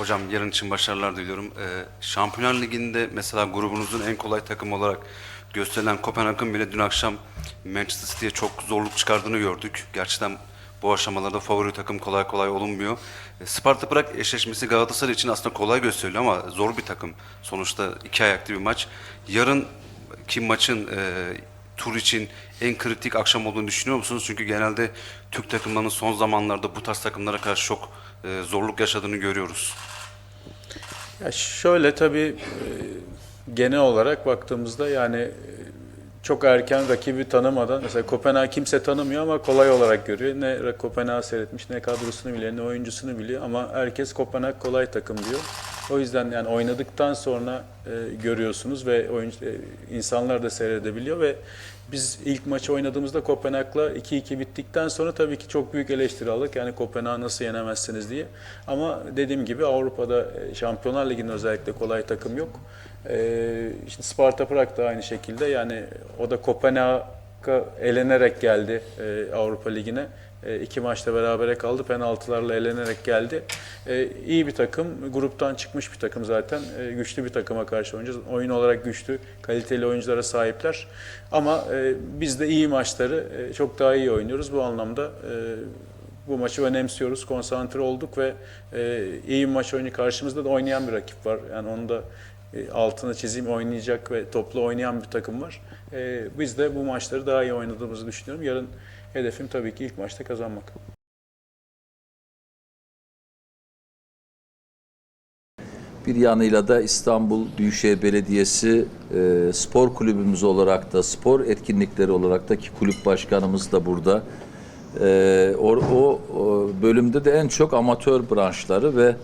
Hocam yarın için başarılar diliyorum. Ee, Şampiyonlar Ligi'nde mesela grubunuzun en kolay takım olarak gösterilen Kopenhag'ın bile dün akşam Manchester City'ye çok zorluk çıkardığını gördük. Gerçekten bu aşamalarda favori takım kolay kolay olunmuyor. E, Sparta Prag eşleşmesi Galatasaray için aslında kolay gösteriliyor ama zor bir takım. Sonuçta iki ayaklı bir maç. Yarın ki maçın e, tur için en kritik akşam olduğunu düşünüyor musunuz? Çünkü genelde Türk takımlarının son zamanlarda bu tarz takımlara karşı çok e, zorluk yaşadığını görüyoruz. Ya şöyle tabii e, genel olarak baktığımızda yani e, çok erken rakibi tanımadan mesela Kopenhag kimse tanımıyor ama kolay olarak görüyor. Ne Kopenhag seyretmiş ne kadrosunu biliyor ne oyuncusunu biliyor ama herkes Kopenhag kolay takım diyor. O yüzden yani oynadıktan sonra e, görüyorsunuz ve oyuncu, e, insanlar da seyredebiliyor ve biz ilk maçı oynadığımızda Kopenhag'la 2-2 bittikten sonra tabii ki çok büyük eleştiri aldık. Yani Kopenhag'ı nasıl yenemezsiniz diye. Ama dediğim gibi Avrupa'da e, Şampiyonlar Ligi'nde özellikle kolay takım yok. Ee, işte Sparta Prag da aynı şekilde yani o da Kopenhag'a elenerek geldi e, Avrupa Ligi'ne. E, iki maçta berabere kaldı. Penaltılarla elenerek geldi. E, iyi bir takım. Gruptan çıkmış bir takım zaten. E, güçlü bir takıma karşı oynayacağız. Oyun olarak güçlü, kaliteli oyunculara sahipler. Ama e, biz de iyi maçları e, çok daha iyi oynuyoruz. Bu anlamda e, bu maçı önemsiyoruz, konsantre olduk ve e, iyi maç oyunu karşımızda da oynayan bir rakip var. Yani onu da e, altına çizeyim oynayacak ve toplu oynayan bir takım var. E, biz de bu maçları daha iyi oynadığımızı düşünüyorum. Yarın hedefim tabii ki ilk maçta kazanmak. Bir yanıyla da İstanbul Büyükşehir Belediyesi e, spor kulübümüz olarak da spor etkinlikleri olarak da ki kulüp başkanımız da burada. O bölümde de en çok amatör branşları ve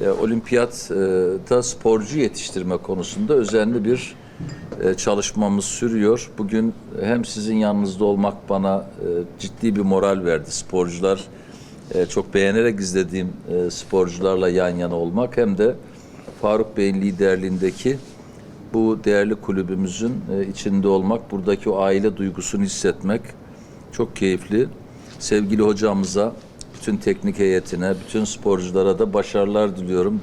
e, olimpiyatta sporcu yetiştirme konusunda özenli bir e, çalışmamız sürüyor. Bugün hem sizin yanınızda olmak bana e, ciddi bir moral verdi. Sporcular e, çok beğenerek izlediğim e, sporcularla yan yana olmak hem de Faruk Bey'in liderliğindeki bu değerli kulübümüzün e, içinde olmak, buradaki o aile duygusunu hissetmek çok keyifli. Sevgili hocamıza, bütün teknik heyetine, bütün sporculara da başarılar diliyorum.